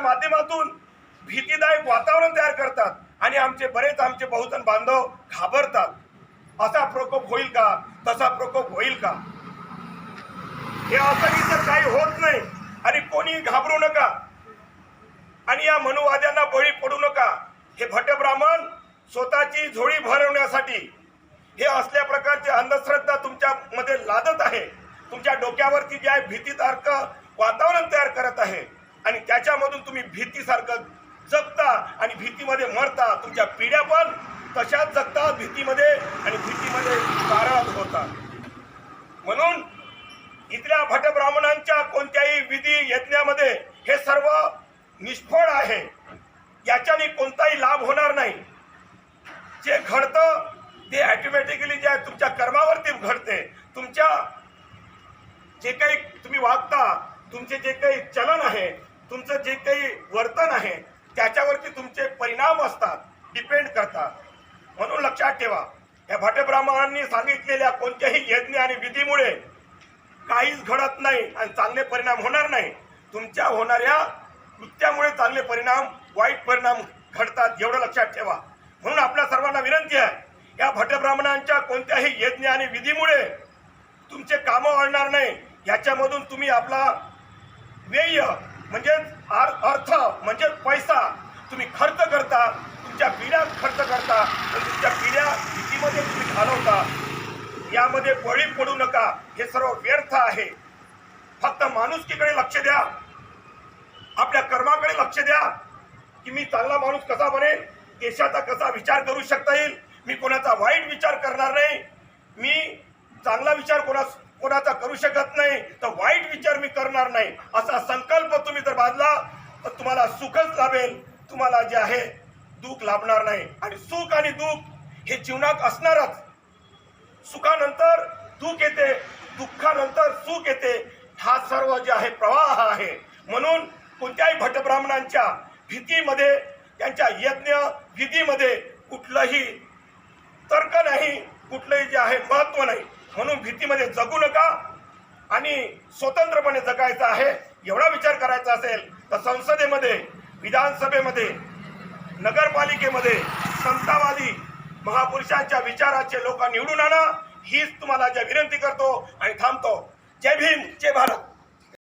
यांच्या माध्यमातून भीतीदायक वातावरण तयार करतात आणि आमचे बरेच आमचे बहुजन बांधव घाबरतात. असा प्रकोप होईल का? तसा प्रकोप होईल का? हे असं तर काही होत नाही आणि कोणी घाबरू नका. आणि या मनुवाद्यांना बळी पडू नका. हे भट ब्राह्मण स्वतःची झोळी भरवण्यासाठी हे असल्या प्रकारचे अंधश्रद्धा तुमच्या मध्ये लादत आहे. तुमच्या डोक्यावरती जे आहे भीतीसारखं वातावरण तयार करत आहे. आणि त्याच्यामधून तुम्ही भीतीसारखं जगता आणि भीतीमध्ये मरता तुमच्या पिढ्या पण तशाच जगतात भीतीमध्ये आणि भीतीमध्ये कारण होतात म्हणून इथल्या भट ब्राह्मणांच्या कोणत्याही विधी यज्ञामध्ये हे सर्व निष्फळ आहे. याच्याने कोणताही लाभ होणार नाही. जे घडतं ते ॲटोमॅटिकली जे आहे तुमच्या कर्मावरती घडते. तुमच्या जे काही तुम्ही वागता तुमचे जे काही चलन आहे तुमचं जे काही वर्तन आहे त्याच्यावरती तुमचे परिणाम असतात डिपेंड करतात. म्हणून लक्षात ठेवा या भटब्राह्मणांनी सांगितलेल्या कोणत्याही यज्ञ आणि विधीमुळे काहीच घडत नाही आणि चांगले परिणाम होणार नाही. तुमच्या होणाऱ्या कृत्यामुळे चांगले परिणाम वाईट परिणाम घडतात एवढं लक्षात ठेवा. म्हणून आपल्या सर्वांना विनंती आहे या भटब्राह्मणांच्या कोणत्याही यज्ञ आणि विधीमुळे तुमचे कामं वाढणार नाही. याच्यामधून तुम्ही आपला व्यय म्हणजे अर्थ म्हणजे पैसा. तुम्ही खर्च करता तुमच्या पिढ्या खर्च करता आणि तुमच्या पिढ्या भीतीमध्ये तुम्ही घालवता. यामध्ये बळी पडू नका. हे सर्व व्यर्थ आहे. फक्त माणुसकीकडे लक्ष द्या. आपल्या कर्माकडे लक्ष द्या. की मी चांगला माणूस कसा बनेल? देशाचा कसा विचार करू शकता येईल? मी कोणाचा वाईट विचार करणार नाही? मी चांगला विचार कोणा कोणाचा करू शकत नाही? तर वाईट विचार मी करणार नाही. असा संकल्प बांधला तर तुम्हाला सुखच लाभेल. तुम्हाला जे आहे दुःख लाभणार नाही. आणि सुख आणि दुःख हे जीवनात असणारच. सुखानंतर दुःख येते दुःखानंतर सुख येते. हा सर्व जे आहे प्रवाह आहे. म्हणून कोणत्याही भटब्राह्मणांच्या भीतीमध्ये त्यांच्या यज्ञ विधीमध्ये कुठलंही तर्क नाही कुठलंही जे आहे महत्त्व नाही. म्हणून भीतीमध्ये जगू नका आणि स्वतंत्रपणे जगायचं आहे. एवढा विचार करायचा असेल तर संसदेमध्ये विधानसभेमध्ये नगरपालिकेमध्ये समतावादी महापुरुषांच्या विचाराचे लोक निवडून आणा हीच तुम्हाला ज्या विनंती करतो आणि थांबतो. जय भीम जय भारत.